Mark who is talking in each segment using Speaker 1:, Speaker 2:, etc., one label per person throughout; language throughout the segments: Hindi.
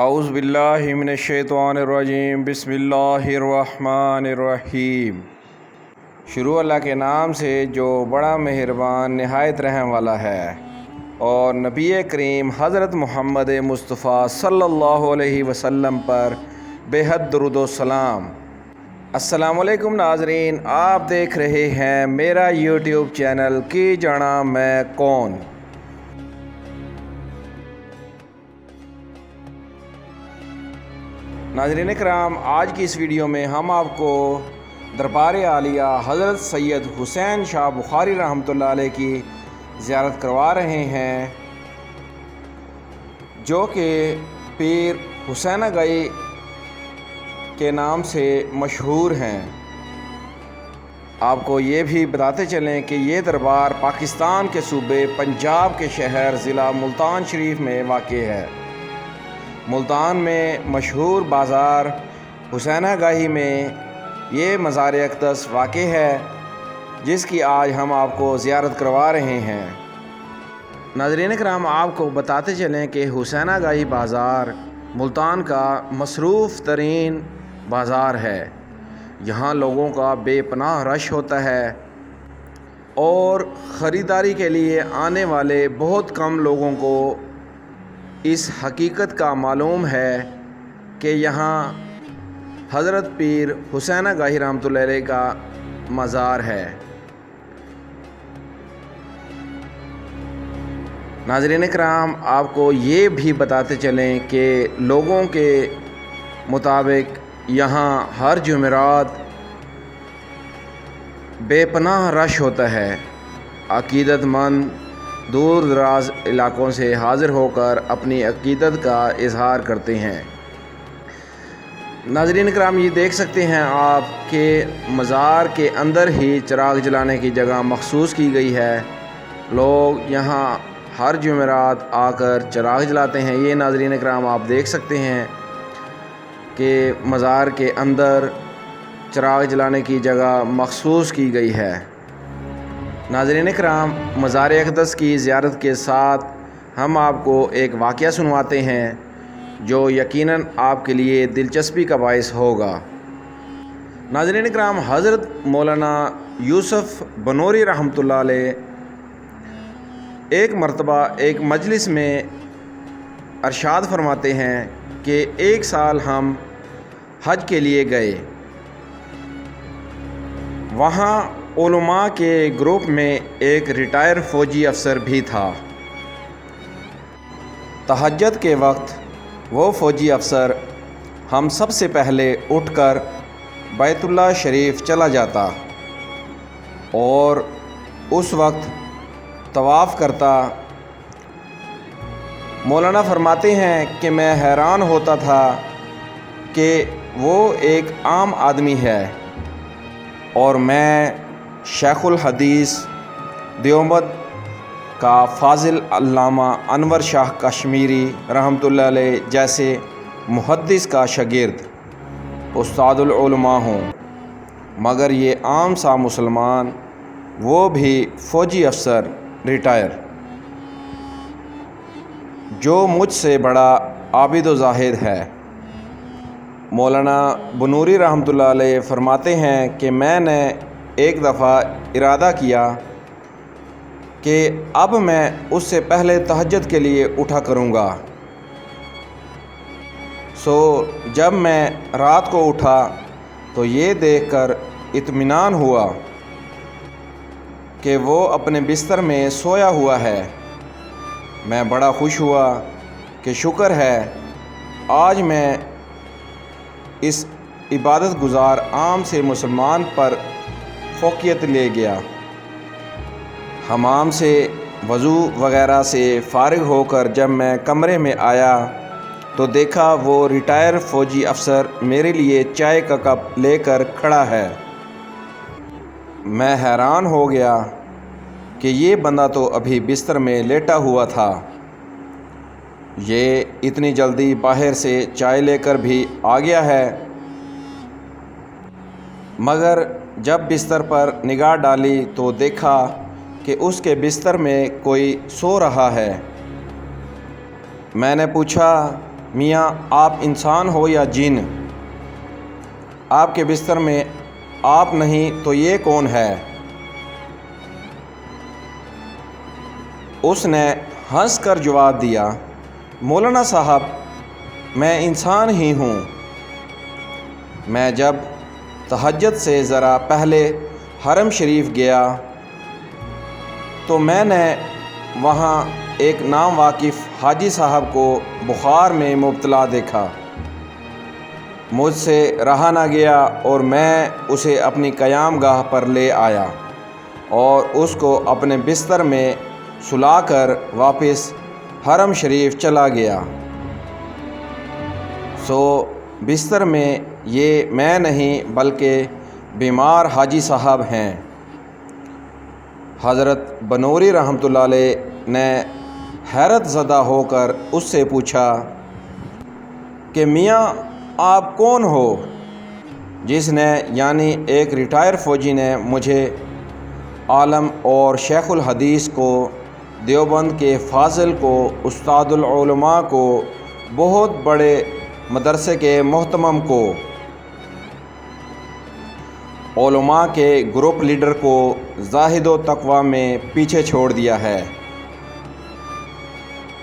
Speaker 1: आउज़बिल्लिमिनशैतवानरजीम बिस्मिल्लाहिर्रहमानिर्रहीम शुरू अल्लाह के नाम से जो बड़ा मेहरबान, नहायत रहम वाला है। और नबी करीम हज़रत मोहम्मद मुस्तफ़ा सल्लल्लाहु अलैहि वसल्लम पर बेहद दरुदोसलाम असलकुम नाजरीन, आप देख रहे हैं मेरा यूट्यूब चैनल की जाना मैं कौन? नाजरीन कराम आज की इस वीडियो में हम आपको दरबार आलिया हज़रत सैयद हुसैन शाह बुखारी रहमत की ज़्यारत करवा रहे हैं, जो कि पीर हुसैन गई के नाम से मशहूर हैं। आपको ये भी बताते चलें कि ये दरबार पाकिस्तान के सूबे पंजाब के शहर ज़िला मुल्तान शरीफ में वाक़ है। मुल्तान में मशहूर बाज़ार हुसैना गाही में ये मज़ार अकदस वाक़ है, जिसकी आज हम आपको ज़्यारत करवा रहे हैं। नाजरीन कराम आपको बताते चलें कि हुसैना गाही बाज़ार मुल्तान का मसरूफ़ तरीन बाज़ार है। यहाँ लोगों का बेपनाह रश होता है और ख़रीदारी के लिए आने वाले बहुत कम लोगों को इस हकीकत का मालूम है कि यहाँ हज़रत पीर हुसैन गाही रहमत का मज़ार है। नाजरन कराम आपको ये भी बताते चलें कि लोगों के मुताबिक यहाँ हर जुमेरात बेपनाह रश होता है, अकीदतमंद दूर दराज इलाक़ों से हाज़िर होकर अपनी अकीदत का इजहार करते हैं। नाजरीन कराम ये देख सकते हैं आप कि मज़ार के अंदर ही चिराग जलाने की जगह मखसूस की गई है। लोग यहाँ हर जुमेरात आकर चिराग जलाते हैं। ये नाजरीन कराम आप देख सकते हैं कि मज़ार के अंदर चिराग जलाने की जगह मखसूस की गई है। नाजरीन कराम मज़ार अकदस की ज़्यारत के साथ हम आपको एक वाक़ सुनवाते हैं, जो यकीनन आपके लिए दिलचस्पी का बायस होगा। नाजरीन कराम हज़रत मौलाना यूसुफ़ बनोरी रहमत एक मरतबा, एक मजलिस में अरशाद फरमाते हैं कि एक साल हम हज के लिए गए। वहाँ उलमा के ग्रुप में एक रिटायर फ़ौजी अफसर भी था। तहजद के वक्त वो फ़ौजी अफसर हम सबसे पहले उठकर बैतुल्ला शरीफ चला जाता और उस वक्त तवाफ़ करता। मौलाना फरमाते हैं कि मैं हैरान होता था कि वो एक आम आदमी है और मैं शेख़ुल हदीस देवबंद का फ़ाज़िल अल्लामा अनवर शाह कश्मीरी रहमत जैसे मुहदस का शगिर्द उस्तादुलमा हूँ। मगर ये आम सा मुसलमान, वो भी फ़ौजी अफसर, रिटायर। जो मुझसे बड़ा आबिद ज़ाहिद है। मौलाना बनूरी रहमत फ़रमाते हैं कि मैंने एक दफ़ा इरादा किया कि अब मैं उससे पहले तहजद के लिए उठा करूँगा। सो, जब मैं रात को उठा तो ये देखकर इत्मीनान हुआ कि वो अपने बिस्तर में सोया हुआ है। मैं बड़ा खुश हुआ कि शुक्र है, आज मैं इस इबादत गुज़ार आम से मुसलमान पर फ़ोकियत ले गया। हमाम से वज़ू वग़ैरह से फ़ारग होकर जब मैं कमरे में आया तो देखा वो रिटायर फ़ौजी अफसर मेरे लिए चाय का कप लेकर खड़ा है। मैं हैरान हो गया कि ये बंदा तो अभी बिस्तर में लेटा हुआ था। ये इतनी जल्दी बाहर से चाय लेकर भी आ गया है। मगर जब बिस्तर पर निगाह डाली तो देखा कि उसके बिस्तर में कोई सो रहा है। मैंने पूछा, मियाँ, आप इंसान हो या जिन? आपके बिस्तर में आप नहीं तो ये कौन है? उसने हंस कर जवाब दिया, मौलाना साहब, मैं इंसान ही हूँ। मैं जब तहजद से ज़रा पहले हरम शरीफ गया तो मैंने वहाँ एक नाम वाकिफ़ हाजी साहब को बुखार में मुबतला देखा। मुझसे रहा ना गया और मैं उसे अपनी क़याम गाह पर ले आया और उसको अपने बिस्तर में सुलाकर वापस हरम शरीफ चला गया। सो बिस्तर में ये मैं नहीं, बल्कि बीमार हाजी साहब हैं। हज़रत बनौरी रहमत ने हैरत ज़दा होकर उससे पूछा, कि मियाँ, आप कौन हो? जिसने, यानी एक रिटायर फ़ौजी ने मुझे आलम और शेख़ुल हदीस को, देवबंद के फाजिल को उस्तादुलमा को बहुत बड़े मदरसे के मोहतमम को, ओलमा के ग्रुप लीडर को जाहिद तकवा में पीछे छोड़ दिया है।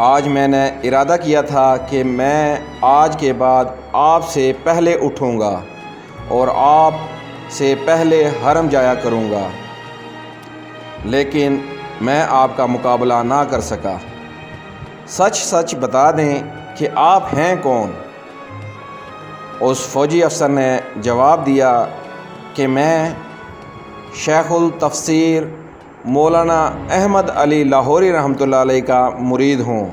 Speaker 1: आज मैंने इरादा किया था कि मैं आज के बाद आपसे पहले उठूँगा और आप से पहले हरम जाया करूँगा। लेकिन मैं आपका मुकाबला ना कर सका। सच सच बता दें कि आप हैं कौन? उस फौजी अफसर ने जवाब दिया कि मैं शेख़ुल तफसीर मौलाना अहमद अली लाहौरी रहमतुल्लाह अलैह का मुरीद हूँ।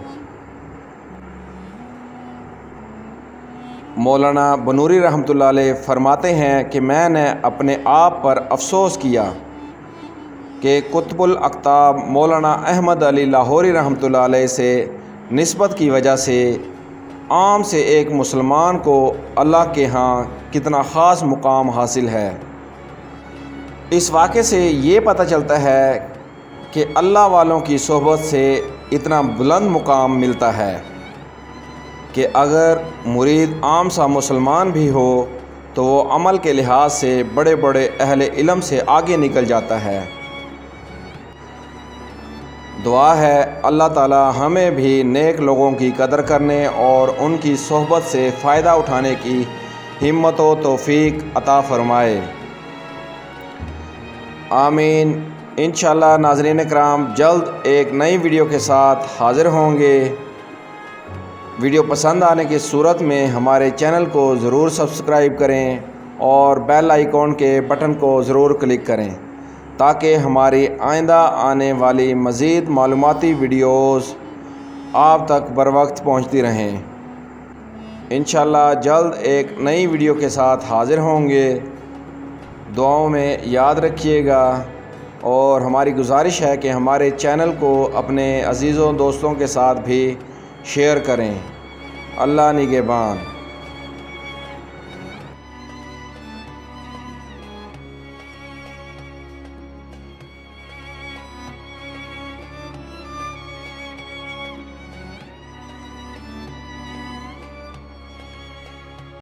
Speaker 1: मौलाना बनूरी अलैह फरमाते हैं कि मैंने अपने आप पर अफसोस किया कि कुतुबुल अक्ताब मौलाना अहमद अली लाहौरी अलैह से नस्बत की वजह से आम से एक मुसलमान को अल्लाह के यहाँ कितना ख़ास मुकाम हासिल है। इस वाक़े से ये पता चलता है कि अल्लाह वालों की सोहबत से इतना बुलंद मुकाम मिलता है कि अगर मुरीद आम सा मुसलमान भी हो तो वो अमल के लिहाज से बड़े बड़े अहल इलम से आगे निकल जाता है। दुआ है, अल्लाह ताला हमें भी नेक लोगों की कदर करने और उनकी सोहबत से फ़ायदा उठाने की हिम्मत व तौफ़ीक अता फ़रमाए। आमीन। इन नाजरीन कराम जल्द एक नई वीडियो के साथ हाज़िर होंगे। वीडियो पसंद आने की सूरत में हमारे चैनल को ज़रूर सब्सक्राइब करें और बेल आइकॉन के बटन को ज़रूर क्लिक करें। ताकि हमारी आइंदा आने वाली मज़ीद मालूमती वीडियोस आप तक बर वक्त पहुँचती रहें। इन जल्द एक नई वीडियो के साथ हाज़िर होंगे। दुआओं में याद रखिएगा और हमारी गुजारिश है कि हमारे चैनल को अपने अज़ीज़ों दोस्तों के साथ भी शेयर करें। अल्लाह निगेबान।